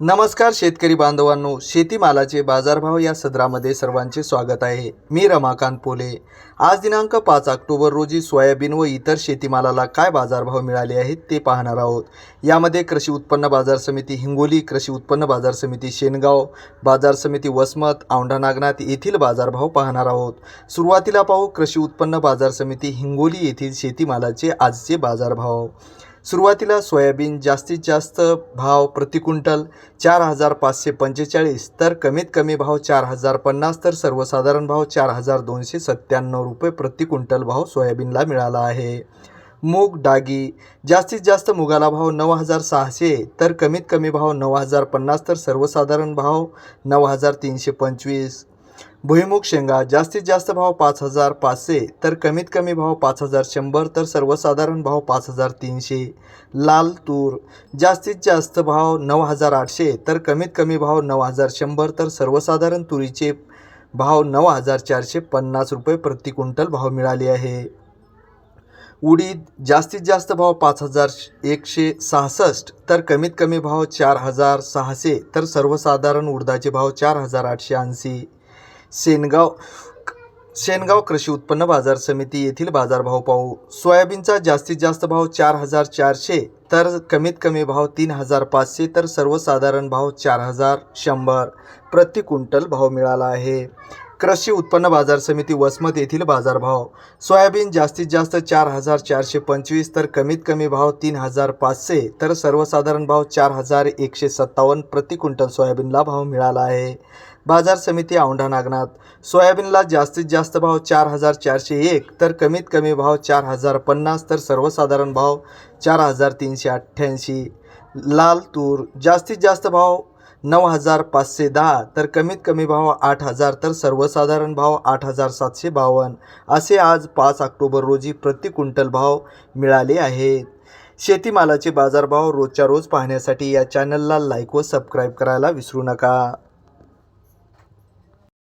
नमस्कार शेतकरी बांधवांनो शेतीमालाचे बाजारभाव या सदरामध्ये सर्वांचे स्वागत आहे. मी रमाकांत पोले. आज दिनांक पाच ऑक्टोबर रोजी सोयाबीन व इतर शेतीमालाला काय बाजारभाव मिळाले आहेत ते पाहणार आहोत. यामध्ये कृषी उत्पन्न बाजार समिती हिंगोली कृषी उत्पन्न बाजार समिती शेनगाव बाजार समिती वसमत औंढा नागनाथ येथील बाजारभाव पाहणार आहोत. सुरुवातीला पाहू कृषी उत्पन्न बाजार समिती हिंगोली येथील शेतीमालाचे आजचे बाजारभाव. सुरुवातीला सोयाबीन जास्तीत जास्त भाव प्रतिकुंटल चार हजार पाचशे पंचेचाळीस तर कमीत कमी भाव चार हजार पन्नास तर सर्वसाधारण भाव चार हजार दोनशे सत्त्याण्णव रुपये प्रति क्विंटल भाव सोयाबीनला मिळाला आहे. मूग डागी जास्तीत जास्त मुगाला भाव नऊ हजार सहाशे तर कमीत कमी भाव नऊ हजार पन्नास तर सर्वसाधारण भाव नऊ हजार तीनशे पंचवीस. भुईमुग शेंगा जास्तीत जास्त भाव पाच हजार पाचशे तर कमीत कमी भाव पाच हजार शंभर तर सर्वसाधारण भाव पाच हजार तीनशे. लाल तूर जास्तीत जास्त भाव नऊ हजार आठशे तर कमीत कमी भाव नऊ हजार शंभर तर सर्वसाधारण तुरीचे भाव नऊ हजार चारशे पन्नास रुपये प्रति क्विंटल भाव मिळाले आहे. उडीद जास्तीत जास्त भाव पाच हजार एकशे सहासष्ट तर कमीत कमी भाव चार हजार सहाशे तर सर्वसाधारण उडदाचे भाव चार हजार आठशे ऐंशी. शेनगाव शेनगाव कृषी उत्पन्न बाजार समिती येथील बाजारभाव पाहू. सोयाबीनचा जास्तीत जास्त भाव चार हजार चारशे तर कमीत कमी भाव तीन हजार पाचशे तर सर्वसाधारण भाव चार हजार शंभर. प्रति क्विंटल भाव मिळाला आहे. कृषी उत्पन्न बाजार समिती वसमत येथील बाजारभाव. सोयाबीन जास्तीत जास्त चार हजार चारशे पंचवीस तर कमीत कमी भाव तीन हजार पाचशे तर सर्वसाधारण भाव चार हजार एकशे सत्तावन्न प्रति क्विंटल सोयाबीनला भाव मिळाला आहे. बाजार समिती औंढा नागनाथ. सोयाबीनला जास्तीत जास्त भाव चार हजार चारशे एक तर कमीत कमी भाव चार हजार पन्नास तर सर्वसाधारण भाव चार हजार तीनशे अठ्ठ्याऐंशी. लाल तूर जास्तीत जास्त भाव नऊ हजार पाचशे दहा तर कमीत कमी भाव आठ हजार तर सर्वसाधारण भाव आठ हजार सातशे बावन्न. असे आज पाच ऑक्टोबर रोजी प्रति क्विंटल भाव मिळाले आहेत. शेतीमालाचे बाजारभाव रोजच्या रोज पाहण्यासाठी या चॅनलला लाईक व सबस्क्राईब करायला विसरू नका.